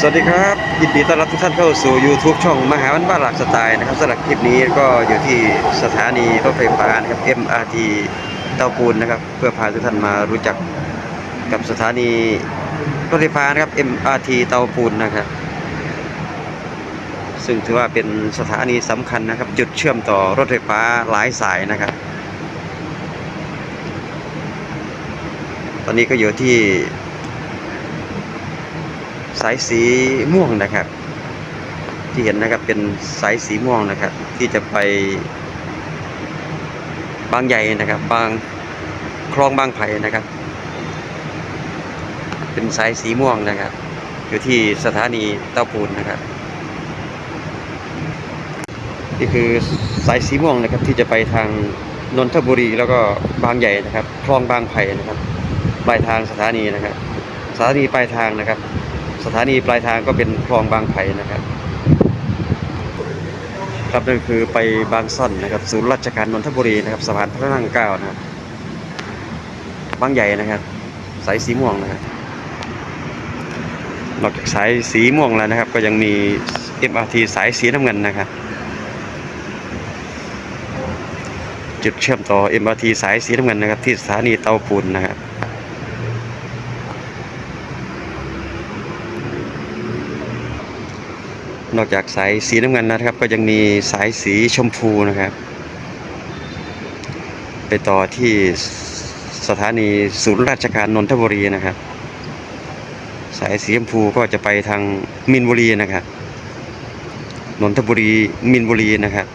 สวัสดีครับ ยินดีต้อนรับทุกท่านเข้าสู่ YouTube ช่องมหาวันบ้านหลักสไตล์นะครับสำหรับคลิปนี้ก็อยู่ที่สถานีรถไฟฟ้านะครับ MRT เตาปูนนะครับ เพื่อพาทุกท่านมารู้จักกับสถานีรถไฟฟ้านะครับ MRT เตาปูนนะครับ ซึ่งถือว่าเป็นสถานีสำคัญนะครับ จุดเชื่อมต่อรถไฟฟ้าหลายสายนะครับ ตอนนี้ก็อยู่ที่ สายสีม่วงนะครับ ที่เห็นนะครับเป็นสายสีม่วงนะครับ ที่จะไปบางใหญ่นะครับ บางคลองบางไผ่นะครับ เป็นสายสีม่วงนะครับ อยู่ที่สถานีเต้าปูนนะครับนี่คือสายสีม่วงนะครับที่จะไปทางนนทบุรีแล้วก็บางใหญ่นะครับคลองบางไผ่นะครับปลายทางสถานีนะครับสถานีปลายทางนะครับ ถานีปลายทางก็เป็นคลองบางไผ่นะครับ ครับนั่นคือไปบางซ่อนนะครับ ศูนย์ราชการนนทบุรีนะครับสะพานพระนั่งเก้านะครับบางใหญ่นะครับ สายสีม่วงนะครับนอกจากสายสีม่วงแล้วนะครับ ก็ยังมี MRT สายสีน้ำเงินนะครับ จุดเชื่อมต่อ MRT สายสีน้ำเงินนะครับ ที่สถานีเตาปูนนะครับ นอกจากสายสีน้ำเงินนะครับ ก็ยังมีสายสีชมพูนะครับ ไปต่อที่สถานีศูนย์ราชการนนทบุรีนะครับ สายสีชมพูก็จะไปทางมินบุรีนะครับนนทบุรีมินบุรีนะครับ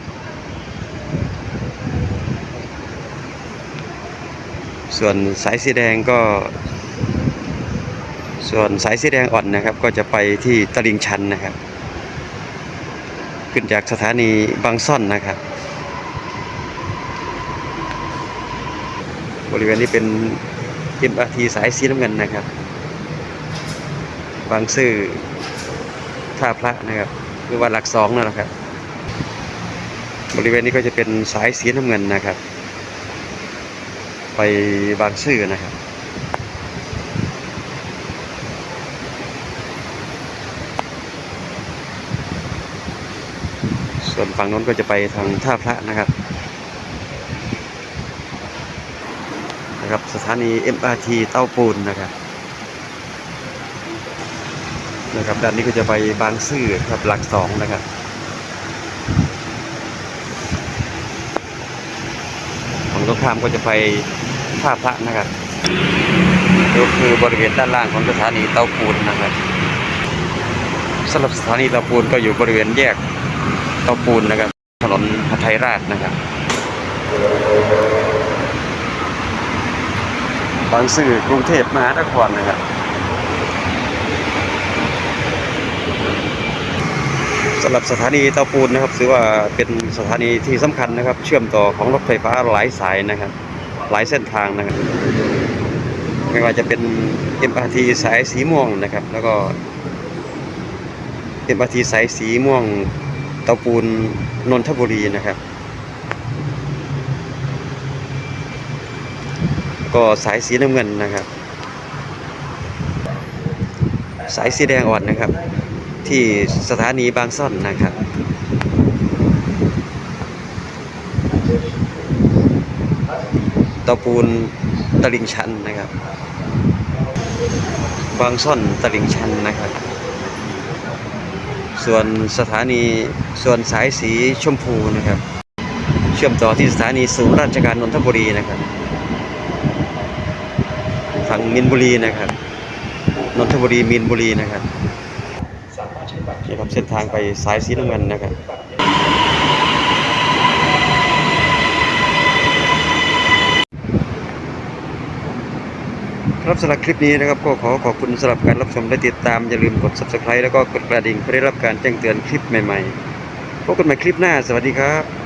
ส่วนสายสีแดงก็ ส่วนสายสีแดงอ่อนนะครับ ก็จะไปที่ตลิ่งชันนะครับ ขึ้นจากสถานีบางซ่อนนะครับ บริเวณนี้เป็น MRT สายสีน้ำเงินนะครับ บางซื่อท่าพระนะครับหรือว่าหลักสองนั่นแหละครับ บริเวณนี้ก็จะเป็นสายสีน้ำเงินนะครับ ไปบางซื่อนะครับ วนฝั่งโน้นก็จะไปทางท่าพระนะครับนะครับสถานี MRT เต้าปูนนะครับนะครับด้านนี้ก็จะไปบางซื่อครับหลักสองนะครับฝั่งตรงข้ามก็จะไปท่าพระนะครับก็คือบริเวณด้านล่างของสถานีเต้าปูนนะครับสำหรับสถานีเต้าปูนก็อยู่บริเวณแยก เตาปูนนะครับ ถนนพัทยราชนะครับ บางซื่อกรุงเทพมหานครนะครับ สำหรับสถานีเตาปูนนะครับถือว่าเป็นสถานีที่สำคัญนะครับ เชื่อมต่อของรถไฟฟ้าหลายสายนะครับ หลายเส้นทางนะครับ ไม่ว่าจะเป็น MRT สายสีม่วงนะครับ แล้วก็ MRT สายสีม่วง เตาปูนนนทบุรีนะครับ ก็สายสีน้ำเงินนะครับ สายสีแดงอ่อนนะครับ ที่สถานีบางซ่อนนะครับตาปูนตลิ่งชันนะครับ บางซ่อนตลิ่งชันนะครับ ส่วนสถานีส่วนสายสีชมพูนะครับ เชื่อมต่อที่สถานีศูนย์ราชการนนทบุรีนะครับฝั่งมินบุรีนะครับนนทบุรีมินบุรีนะครับนี่ครับเส้นทางไปสายสีน้ำเงินนะครับ รับสำหรับคลิปนี้นะครับก็ขอขอบคุณสำหรับการรับชมและติดตามอย่าลืมกด subscribe แล้วก็กดกระดิ่งเพื่อได้รับการแจ้งเตือนคลิปใหม่ๆพบกันใหม่คลิปหน้าสวัสดีครับ